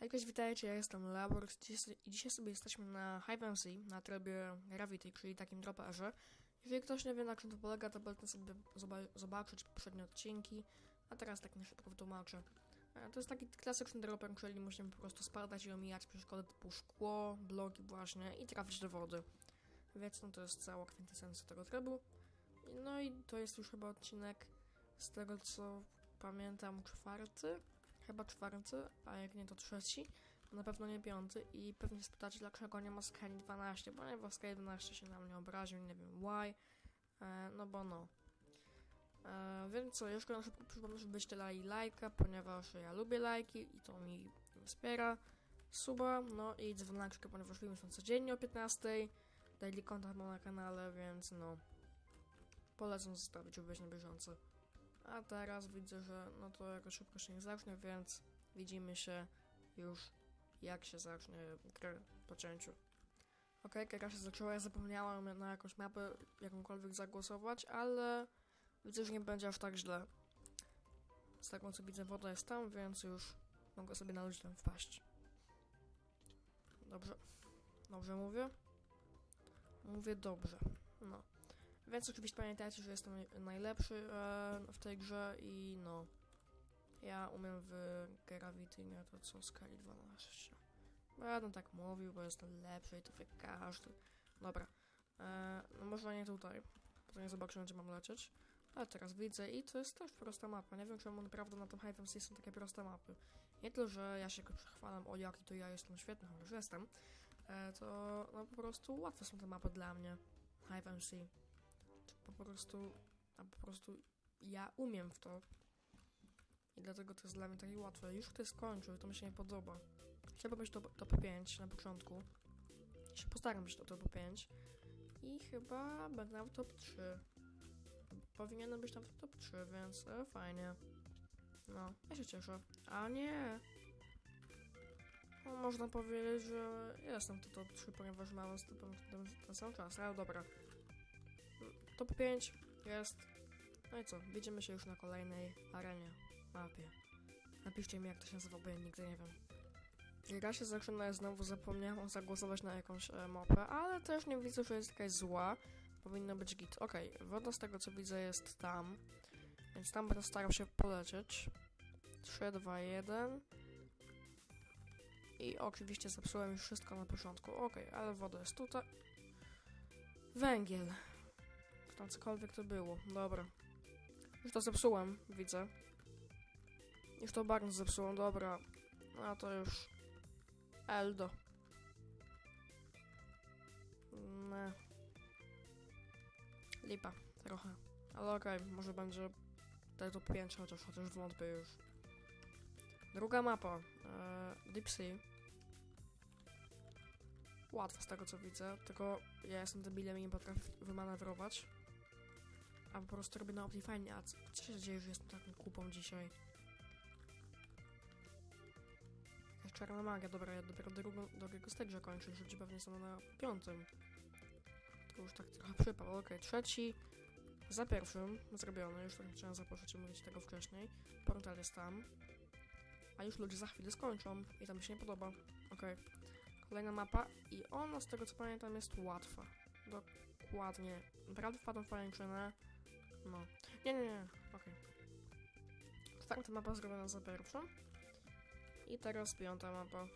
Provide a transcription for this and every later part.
Hej, cześć, witajcie, ja jestem Labor i dzisiaj sobie jesteśmy na High MC, na trybie Gravity, czyli takim droperze. Jeżeli ktoś nie wie na czym to polega, to polecam sobie zoba- zobaczyć poprzednie odcinki, a teraz tak na szybko wytłumaczę. E, To jest taki klasyczny dropper, czyli musimy po prostu spadać i omijać przeszkody typu szkło, bloki właśnie i trafić do wody. Więc no to jest cała kwintesencja tego trybu. No i to jest już chyba odcinek z tego co pamiętam czwarty, chyba czwarty, a jak nie to trzeci, na pewno nie piąty i pewnie spytacie dlaczego nie ma Skyrim 12, ponieważ Skyrim 12 się na mnie obraził, nie wiem why, e, no bo no. E, więc co, jeszcze na szybko przypomnę, żebyście dali lajka, ponieważ ja lubię lajki i to mi wspiera. Suba, no i dzwoneczkę, ponieważ filmy są codziennie o 15. Daily content mam na kanale, więc no. Polecam zostawić, żeby być na. A teraz widzę, że no to jakoś szybko się nie zacznie, więc widzimy się już jak się zacznie grę po cięciu. Okay, gra się zaczęła, ja zapomniałam na jakąś mapę jakąkolwiek zagłosować, ale widzę, że nie będzie aż tak źle. Z tego co widzę, woda jest tam, więc już mogę sobie na tam wpaść. Dobrze. Dobrze mówię? Mówię dobrze. No. Więc oczywiście pamiętajcie, że jestem najlepszy e, w tej grze i no. Ja umiem w Gravity, nie to co Skali 12. Będę tak mówił, bo jestem lepszy i to wie każdy. Dobra. E, no może nie tutaj, to nie zobaczyłem, gdzie mam lecieć. Ale teraz widzę i to jest też prosta mapa. Nie wiem, czemu naprawdę na tym Hive MC są takie proste mapy. Nie tyle, że ja się przechwalam, o jaki to ja jestem świetny, chociaż jestem, e, to no po prostu łatwe są te mapy dla mnie. Hive MC po prostu, a po prostu ja umiem w to. I dlatego to jest dla mnie takie łatwe. Już ktoś skończył, to mi się nie podoba. Chciałbym być top, top 5 na początku. I się postaram być to top 5. I chyba będę w top 3. Powinienem być tam w top 3, więc e, fajnie. No, ja się cieszę. A nie! No, można powiedzieć, że jestem to top 3, ponieważ mam z ten, ten sam czas, ale dobra. Top 5 jest. No i co? Widzimy się już na kolejnej arenie, mapie. Napiszcie mi, jak to się nazywa, bo ja nigdy nie wiem. Gra się zaczyna, znowu zapomniałam zagłosować na jakąś e, mapę, ale też nie widzę, że jest jakaś zła. Powinno być git. Okej, woda z tego co widzę jest tam, więc tam będę starał się polecieć. 3, 2, 1. I oczywiście zepsułem już wszystko na początku. Okej, ale woda jest tutaj. Węgiel. Tam cokolwiek to było. Dobra. Już to zepsułem, widzę. Już to bardzo zepsułem, dobra. A to już... Eldo. Ne. Lipa, trochę. Ale okej, może będzie tutaj top 5, chociaż, chociaż wątpię już. Druga mapa. Eee, Deep Sea. Łatwo z tego co widzę, tylko ja jestem debilem i nie potrafię wymanewrować. A po prostu robię na Optifine, a co, się dzieje, że jestem taką kupą dzisiaj? Jakaś czarna magia, dobra, ja dopiero drugą, drugiego stegża kończę, ludzie pewnie są na piątym. To już tak trochę przypał, okej, trzeci za pierwszym zrobiony, już tak chciałem i mówić tego wcześniej. Portal jest tam. A już ludzie za chwilę skończą i to mi się nie podoba. Okej. Kolejna mapa i ona z tego co pamiętam jest łatwa. Dokładnie. Naprawdę wpadłem w pajęczynę. No. Nie, nie, nie. Okej. Czwarta mapa zrobiona za pierwszą. I teraz piąta mapa.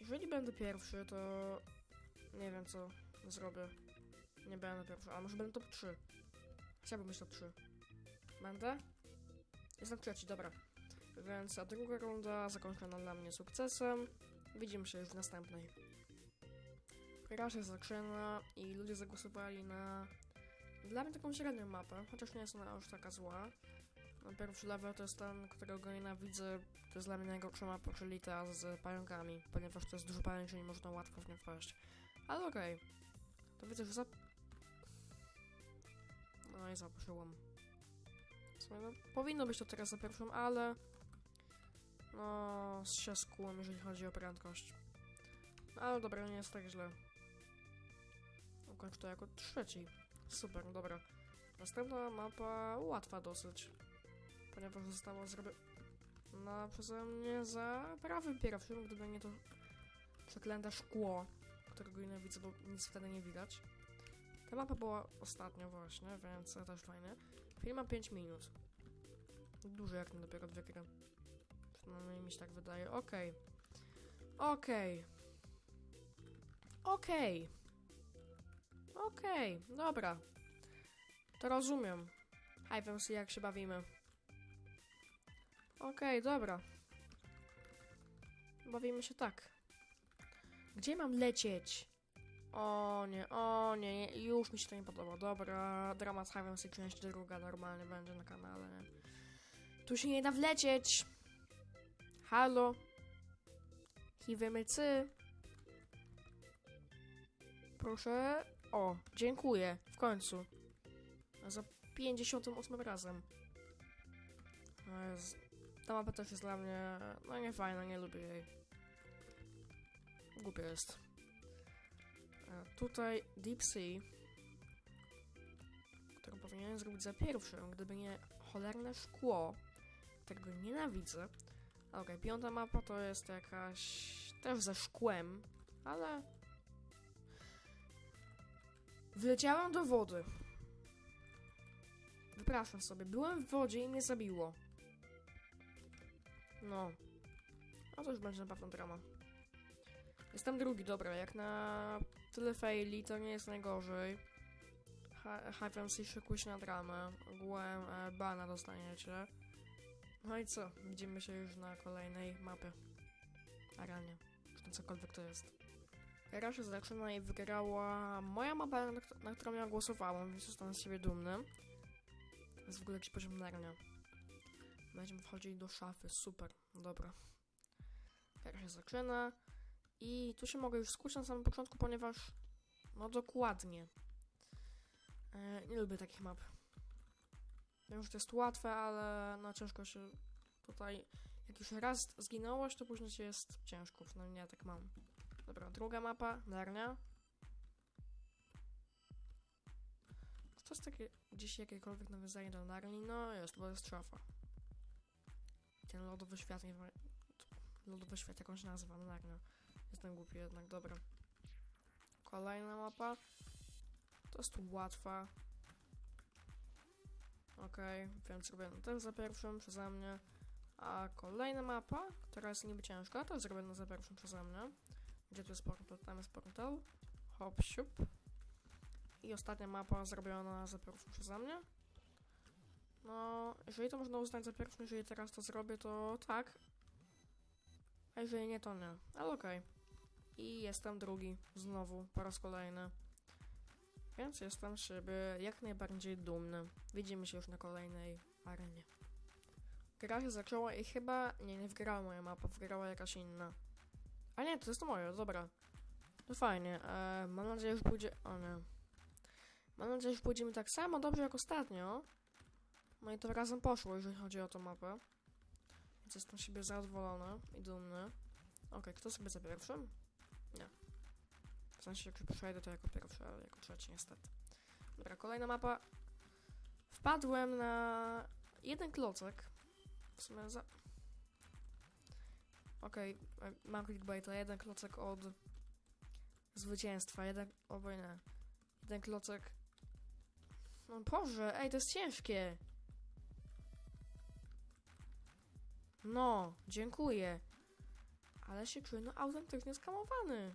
Jeżeli będę pierwszy, to nie wiem co zrobię. Nie będę pierwszy, a może będę top 3. Chciałbym być top 3. Będę? Jestem trzeci, dobra. Więc ta druga runda zakończona dla mnie sukcesem. Widzimy się już w następnej. Gra się zaczyna i ludzie zagłosowali na dla mnie taką średnią mapę, chociaż nie jest ona już taka zła. Pierwszy level to jest ten, którego nienawidzę. To jest dla mnie najgorsza mapa, czyli ta z pająkami, ponieważ to jest dużo pajęczyn i można łatwo w nie wpaść. Ale okej. Okay. To widzę, że zap... No i sumie, no, powinno być to teraz za pierwszą, ale... No, się skułem, jeżeli chodzi o prędkość. No, ale dobra, nie jest tak źle. Ukończ to jako trzeci. Super, dobra. Następna mapa łatwa dosyć. Ponieważ zostało zrobione... No, przeze mnie za prawym pierwszym, gdyby nie to przeklęte szkło, którego nienawidzę, bo nic wtedy nie widać. Ta mapa była ostatnio właśnie, więc też fajne. Film ma 5 minut. Dużo jak na dopiero dwie gry. Przynajmniej mi się tak wydaje. Okej. Okej. Okej. Okej, dobra. To rozumiem. Sobie jak się bawimy. Okej, dobra. Bawimy się tak. Gdzie mam lecieć? O nie, o nie, nie, już mi się to nie podoba. Dobra, dramat sobie część druga normalnie będzie na kanale. Nie? Tu się nie da wlecieć. Halo? Hiwemycy? Proszę. O, dziękuję. W końcu. Za 58 razem. O Jezu. Ta mapa też jest dla mnie, no nie fajna, nie lubię jej. Głupia jest. E, tutaj Deep Sea, którą powinienem zrobić za pierwszym, gdyby nie cholerne szkło, którego nienawidzę. Okej, piąta mapa to jest jakaś też ze szkłem, ale wleciałem do wody. Wypraszam sobie, byłem w wodzie i mnie zabiło. No. A to już będzie na pewno drama. Jestem drugi, dobra, jak na tyle faili to nie jest najgorzej. Hypem się szykuje się na dramę. Ogółem e, bana dostaniecie. No i co? Widzimy się już na kolejnej mapie. Aranie. Czy to cokolwiek to jest. Się zaczyna i wygrała moja mapa, na, na którą ja głosowałem, więc jestem z siebie dumny. To jest w ogóle jakiś poziom narnia. Będziemy wchodzili do szafy, super, dobra. Gra się zaczyna i tu się mogę już skusić na samym początku, ponieważ no dokładnie. E, nie lubię takich map. Wiem, że to jest łatwe, ale no ciężko się tutaj... Jak już raz zginąłeś, to później ci jest ciężko, przynajmniej ja tak mam. Dobra, druga mapa, Narnia. Czy to jest takie gdzieś jakiekolwiek nawiązanie do Narni? No jest, bo jest szafa. Ten lodowy świat, nie lodowy świat, jak on się nazywa, Narnia. Jestem głupi jednak, dobra. Kolejna mapa. To jest łatwa. Okej, więc zrobię ten za pierwszym przeze mnie. A kolejna mapa, która jest niby ciężka, to jest zrobiona za pierwszym przeze mnie. Gdzie tu jest portal? Tam jest portal. Hop, siup. I ostatnia mapa zrobiona za pierwszym przeze mnie. No, jeżeli to można uznać za pierwszą, jeżeli teraz to zrobię, to tak. A jeżeli nie, to nie. Ale okej. I jestem drugi, znowu, po raz kolejny. Więc jestem z siebie jak najbardziej dumny. Widzimy się już na kolejnej arenie. Gra się zaczęła i chyba... Nie, nie wgrała moja mapa, wgrała jakaś inna. A nie, to jest to moje, dobra. No fajnie, e, mam nadzieję, że pójdzie... O nie. Mam nadzieję, że pójdziemy tak samo dobrze jak ostatnio. No i to razem poszło, jeżeli chodzi o tą mapę. Więc jestem siebie zadowolony i dumny. Okej, kto sobie za pierwszym? Nie. W sensie, jak już przejdę, to jako pierwszy, ale jako trzeci niestety. Dobra, kolejna mapa. Wpadłem na jeden klocek. W sumie za... Okej, e, mam clickbaita. Jeden klocek od zwycięstwa. Jeden... Obojnie. Jeden klocek... No Boże, ej, to jest ciężkie. No, dziękuję. Ale się czuję no autentycznie skamowany.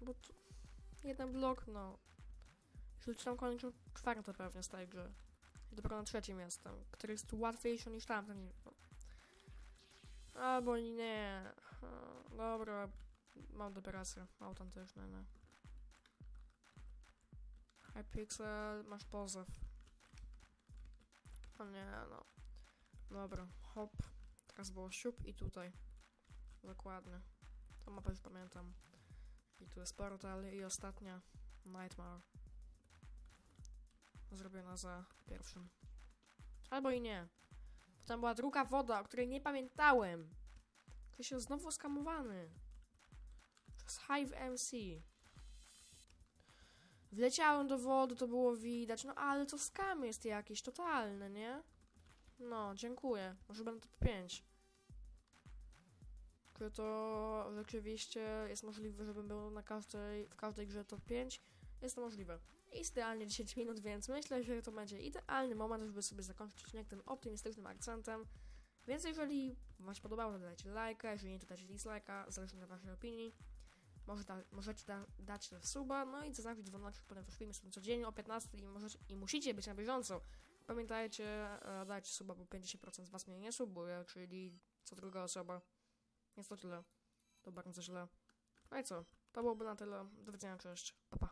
Bo tu jeden blok, no. Już czytam kończę czwarte pewnie z tej gry. I dopiero na trzecim jestem, który jest łatwiejszy niż tamten. No. Albo nie. Dobra, mam operację autentyczne, no. Hypixel, masz pozew. O nie, no. Dobra, hop. Teraz było siup i tutaj. Dokładnie. To mapę już pamiętam. I tu jest portal i ostatnia Nightmare. Zrobiona za pierwszym. Albo i nie. Potem była druga woda, o której nie pamiętałem. To się znowu skamowany. Przez Hive MC. Wleciałem do wody, to było widać. No ale to skam jest jakiś totalny, nie? No, dziękuję. Może będę top 5. Czy to rzeczywiście jest możliwe, żebym był na każdej, w każdej grze top 5? Jest to możliwe. Jest idealnie 10 minut, więc myślę, że to będzie idealny moment, żeby sobie zakończyć odcinek tym optymistycznym akcentem. Więc jeżeli Wam się podobało, to dajcie lajka, jeżeli nie, to dajcie dislike'a, zależy na Waszej opinii. Może da, możecie da, dać suba, no i zaznaczyć dzwoneczek, ponieważ filmy są codziennie o 15 i, możecie, i musicie być na bieżąco. Pamiętajcie, e, dajcie suba, bo 50% z Was mnie nie subuje, czyli co druga osoba. Jest to tyle. To bardzo źle. No i co? To byłoby na tyle. Do widzenia, cześć. Pa, pa.